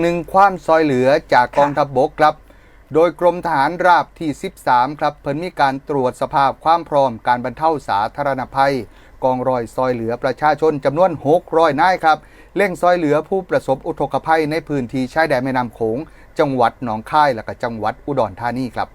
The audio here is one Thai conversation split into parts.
หนึ่งความซอยเหลือจากกองค่ะทัพบกครับ โดยกรมทหารราบที่ 13 ครับ เพิ่นมีการตรวจสภาพความพร้อมการบรรเทาสาธารณภัย กองรอยซอยเหลือประชาชนจำนวน600นายครับเร่งซอยเหลือผู้ประสบอุทกภัยในพื้นที่ชายแดนแม่น้ำโขงจังหวัดหนองคายและก็จังหวัดอุดรธานีครับ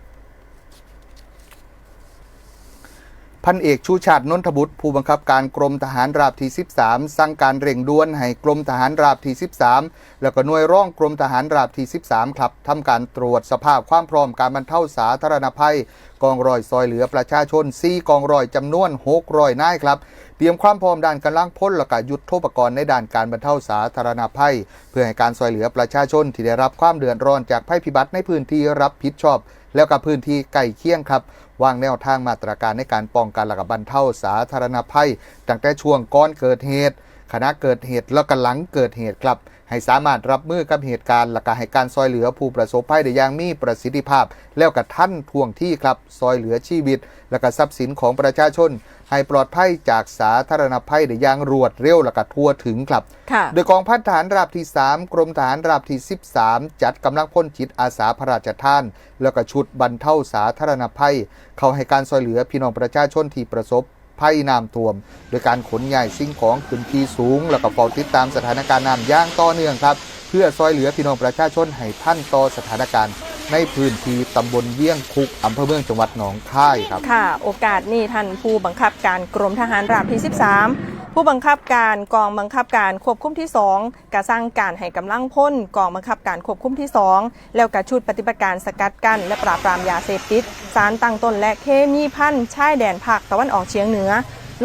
พันเอกชูชาตินนทบุตร ผู้บังคับการกรมทหารราบที่ 13 สั่งการเร่งด่วนให้กรมทหารราบที่ 13 แล้วก็หน่วยร่องกรมทหารราบที่ 13 ครับทำการตรวจสภาพความพร้อมการบรรเทาสาธารณภัย กองรอยซอยเหลือประชาชน 4 กองรอยจำนวน600นายครับ เตรียมความพร้อมด้านกำลังพลและก็ยุทโธปกรณ์ในด้านการบรรเทาสาธารณภัย เพื่อให้การซอยเหลือประชาชนที่ได้รับความเดือดร้อนจากภัยพิบัติในพื้นที่รับผิดชอบ แล้วก็พื้นที่ใกล้เคียงครับวางแนวทางมาตรการในการป้องกันและก็บรรเทาสาธารณภัยตั้งแต่ช่วงก่อนเกิดเหตุ ขณะเกิดเหตุแล้วก็หลังเกิดเหตุครับ ให้สามารถรับมือกับเหตุการณ์และก็ให้การซอยเหลือผู้ประสบภัยได้อย่างมีประสิทธิภาพ แล้วก็ท่านทวงที่ครับซอยเหลือชีวิต และก็ทรัพย์สินของประชาชน ให้ปลอดภัยจากสาธารณภัยได้อย่างรวดเร็วและก็ทั่วถึงครับค่ะโดยกองพันทหารราบที่ 3 กรมทหารราบที่ 13 จัดกำลังพลจิตอาสาพระราชทาน แล้วก็ชุดบรรเทาสาธารณภัย เข้าให้การช่วยเหลือพี่น้องประชาชนที่ประสบ ภัยน้ำท่วม โดยการขนย้ายสิ่งของขึ้นที่สูง แล้วก็เฝ้าติดตามสถานการณ์น้ำอย่างต่อเนื่องครับ เพื่อซอยเหลือพี่น้องประชาชนให้ท่านต่อสถานการณ์ในพื้นที่ตำบลเยี่ยงคุกอำเภอเมืองจังหวัดหนองคายครับ ค่ะ โอกาสนี้ท่านผู้บังคับการกรมทหารราบที่ 13 ผู้บังคับการกองบังคับการควบคุมที่ 2กระสร้างการให้กำลังพ้นกองบังคับการควบคุมที่ 2 แล้วกระชุดปฏิบัติการสกัดกั้นและปราบปรามยาเสพติดสารตั้งต้นและเคมีพันธุ์ชายแดนภาคตะวันออกเฉียงเหนือ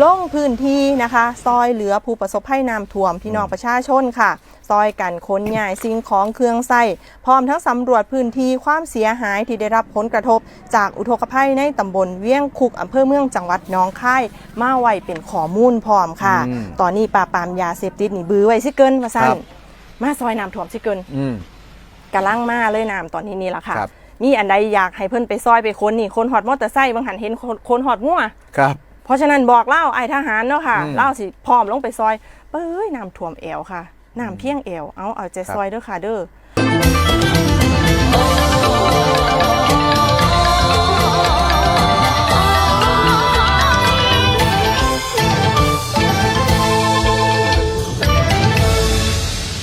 ลงพื้นที่นะคะ ซอยเหลือผู้ประสบภัยน้ำท่วมพี่น้องประชาชนค่ะ ซอยกันค้นย้ายสิ่งของเครื่องใส้พร้อมทั้งสำรวจพื้นที่ความเสียหายที่ได้รับผลกระทบ จากอุทกภัยในตำบลเวียงคุกอำเภอเมืองจังหวัดหนองคายมาไว้เป็นข้อมูลพร้อมค่ะอืมตอนนี้ปราบปรามยาเสพติดนี่บือไว้สิเกินมาสั่ครันบมาซอยน้ำท่วมสิเกินอืมกำลังมาเลยน้ำตอนนี้นี่แหละค่ะครับนี่อันใดอยากให้เพิ่นไปซอยไปค้นนี่คนหอดมอเตอร์ไซค์บางหันเห็นคนคนหอดงัวครับ เพราะฉะนั้นบอกเล่าไอ้ทหารเนาะค่ะอืม เล่าสิพร้อมลงไปซอยเอ้ยน้ำท่วมแอวค่ะน้ำเพียงแอวเอาเอาใจครับซอยเด้อค่ะเด้อ